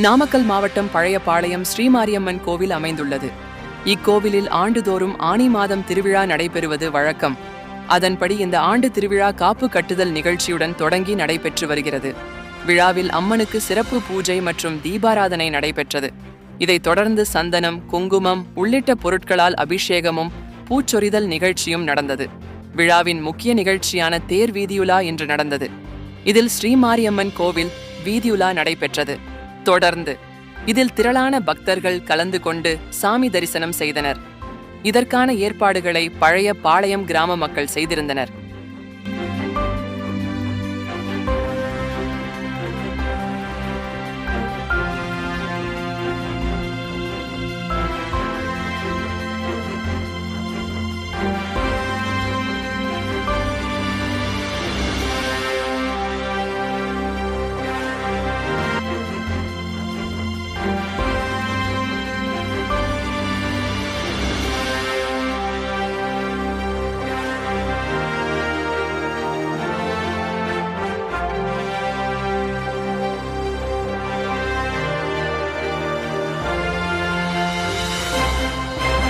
நாமக்கல் மாவட்டம் பழையபாளையம் ஸ்ரீமாரியம்மன் கோவில் அமைந்துள்ளது. இக்கோவிலில் ஆண்டுதோறும் ஆனி மாதம் திருவிழா நடைபெறுவது வழக்கம். அதன்படி இந்த ஆண்டு திருவிழா காப்பு கட்டுதல் நிகழ்ச்சியுடன் தொடங்கி நடைபெற்று வருகிறது. விழாவில் அம்மனுக்கு சிறப்பு பூஜை மற்றும் தீபாராதனை நடைபெற்றது. இதைத் தொடர்ந்து சந்தனம் குங்குமம் உள்ளிட்ட பொருட்களால் அபிஷேகமும் பூச்சொரிதல் நிகழ்ச்சியும் நடந்தது. விழாவின் முக்கிய நிகழ்ச்சியான தேர் வீதியுலா இன்று நடந்தது. இதில் ஸ்ரீமாரியம்மன் கோவில் வீதியுலா நடைபெற்றது. தொடர்ந்து இதில் திரளான பக்தர்கள் கலந்து கொண்டு சாமி தரிசனம் செய்தனர். இதற்கான ஏற்பாடுகளை பழைய பாளையம் கிராம மக்கள் செய்திருந்தனர்.